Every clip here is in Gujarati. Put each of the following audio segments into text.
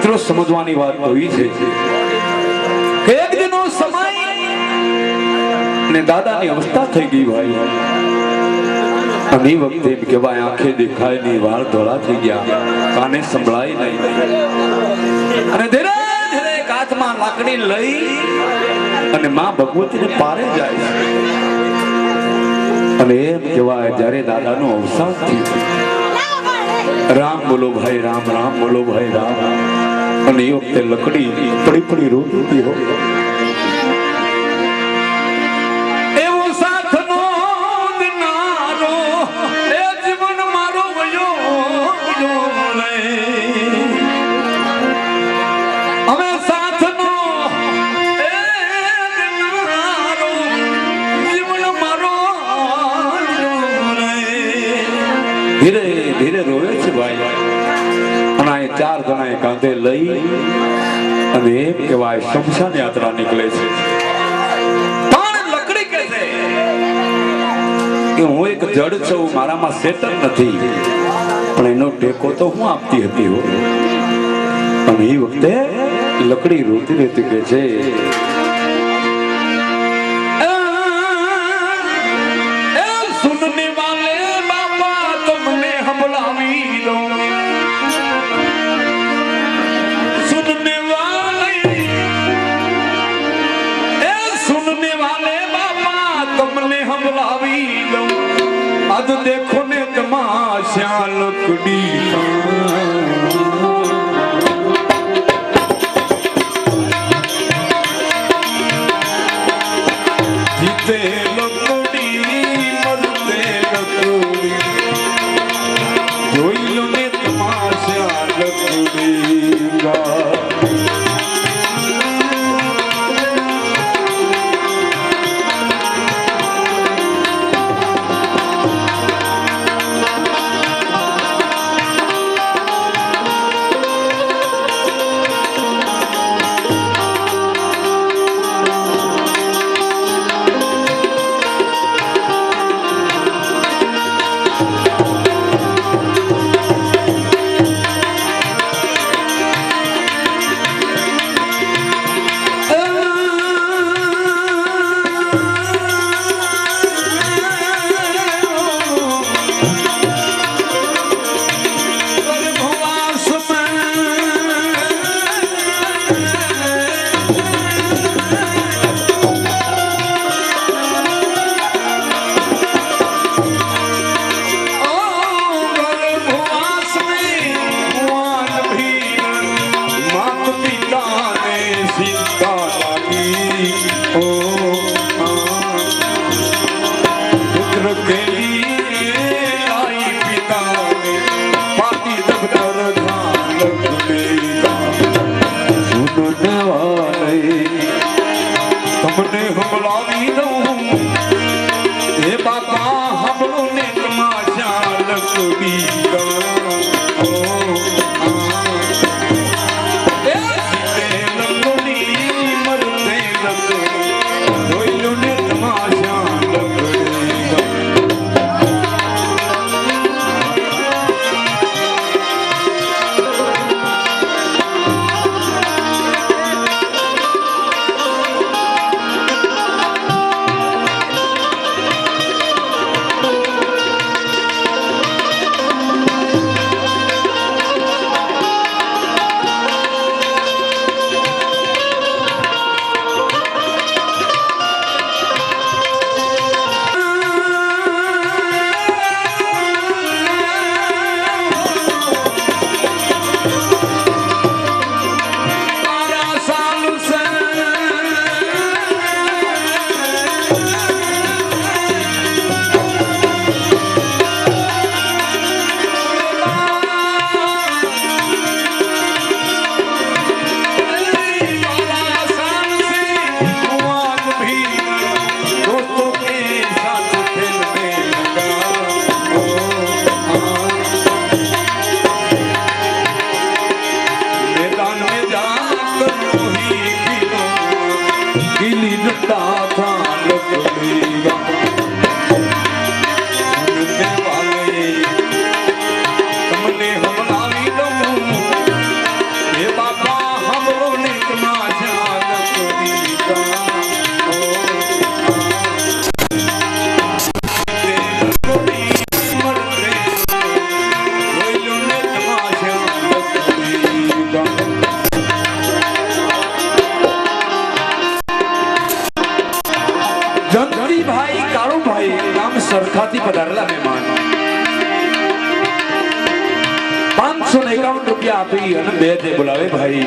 મિત્રો, સમજવાની વાત તો છે. કે એક દિનો સમય ને દાદાની અવસ્થા થઈ ગઈ ભાઈ. અને વખતે એમ કહેવાય, આંખે દેખાય નહીં વાળ ધોળા થઈ ગયા. કાને સંભળાય નહીં. અને ધીરે ધીરે એક લાકડી લઈ અને માં ભગવતીને પારે જાય. અને એમ કહેવાય, જ્યારે દાદાનું અવસાન થયું. રામ બોલો ભાઈ, રામ રામ બોલો ભાઈ, રામ. અને એ વખતે લકડી પડી પડી રોતી હો. જણા લઈ અને એમ કહેવાય શમશાન યાત્રા નીકળે છે. પણ લકડી કહે છે. કે હું એક જડ છું મારામાં સેટલ નથી. પણ એનો ટેકો તો હું આપતી હતી હો. પણ એ વખતે લકડી રોતી રહેતી કે છે. તમને હમલાવી દઉં આજ દેખો ને તમાશા લકડી रखेगी ખાતી પધારેલા મહેમાન. પાંચસો ને એકાવન રૂપિયા આપી અને બે દે બોલાવે ભાઈ.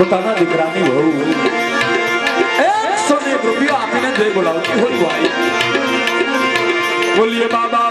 પોતાના દીકરાની વહુ એકસો ને રૂપિયા આપીને જઈ બોલાવતી હોય ભાઈ બોલીએ બાબા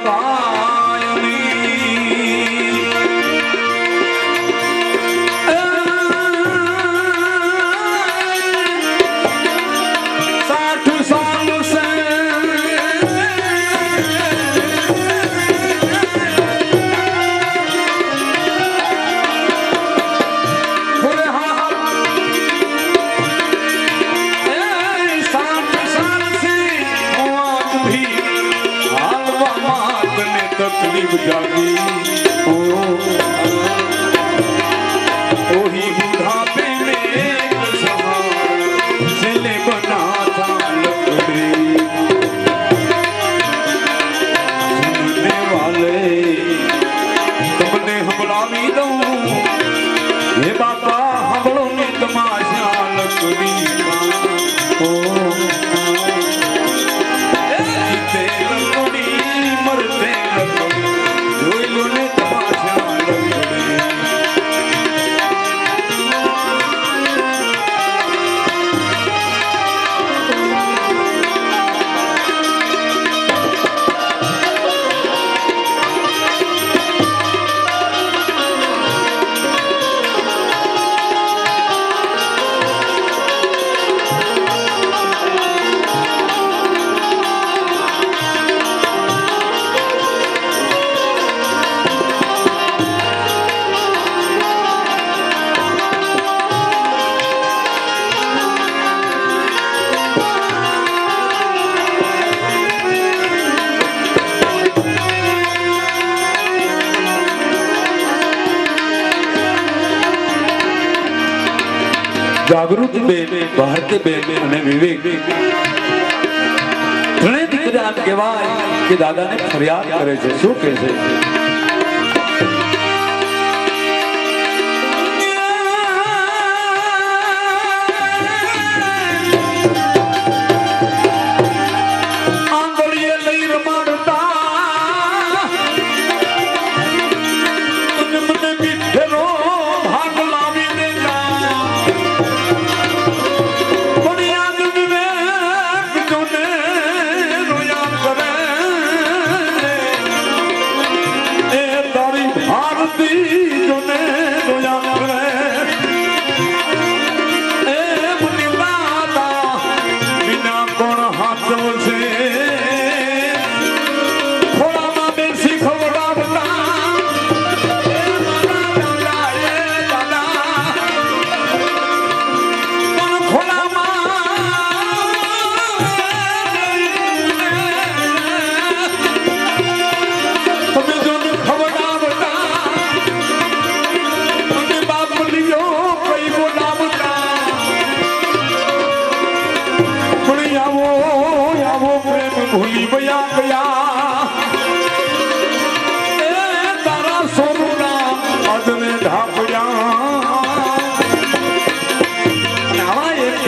તમને હબલાવી દઉં. હે બાપા હબળો ને તમાશા લકડી ઓ જાગૃતિ બેન ભારતી બેન અને વિવેક. ત્રણેય દીકરા કહેવાય કે દાદાને ફરિયાદ કરે છે. શું કહે છે?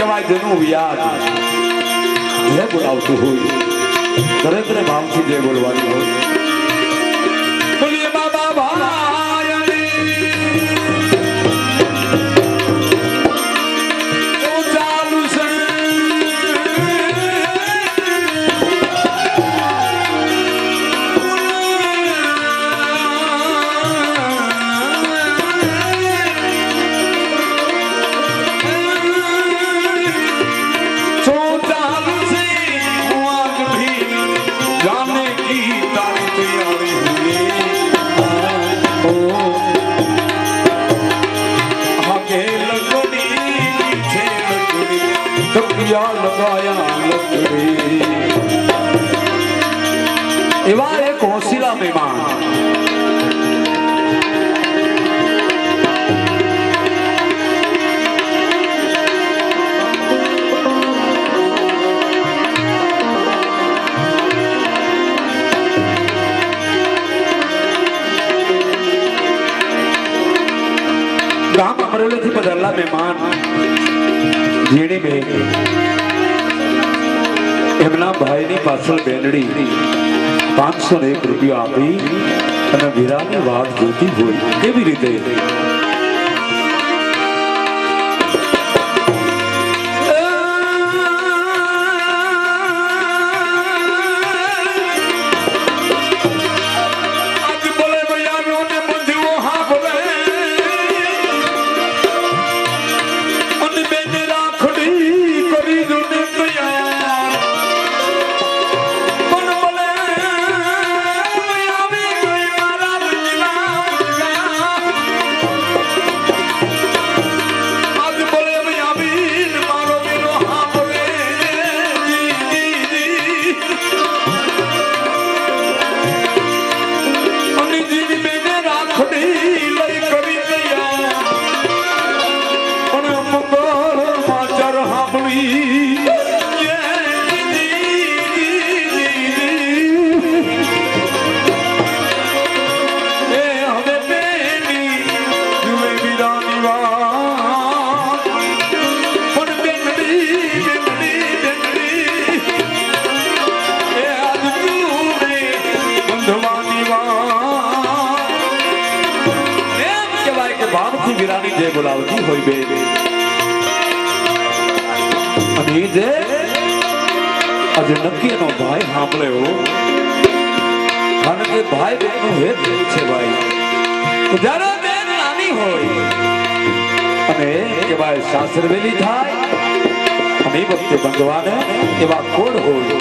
કહેવાય જેનું યાદ જે બોલાવતું હોય દરેકને ભાવથી જે બોલવાનું હોય હોશિલા મહેમાન ગામ અમરેલીથી પધારેલા મહેમાન ઝીણી બેન એમના ભાઈની પાછળ બેનડી પાંચસો ને એક રૂપિયા આપી અને વીરાની વાત જોતી હોય કેવી રીતે વીરાની જે બોલાવતી હોય બે. અને જે આજે નક્કી નો ભાઈ સાંભળ્યો. કારણ કે ભાઈ બેનનું હેત છે ભાઈ. જયારે બેન નાની હોય, અને કહેવાય સાસરવેલી થાય, અને વખતે ભગવાને એવા કોડ હોય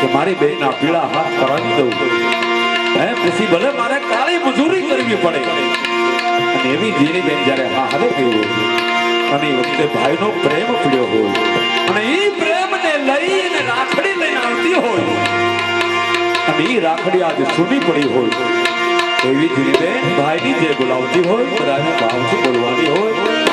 કે મારી બેનના પીળા હાથ કરાવી દઉં. હે, પછી ભલે મારે કાળી મજૂરી કરવી પડે. એવી જીણી બેન જ્યારે હા હવે ગયું અને એ વખતે ભાઈનો પ્રેમ પડ્યો હોય, અને એ પ્રેમને લઈને રાખડી લઈને આવતી હોય, અને એ રાખડી આજે સૂની પડી હોય એવી રીતે ભાઈની જે બોલાવતી હોય, બધાને ભાવથી બોલવાની હોય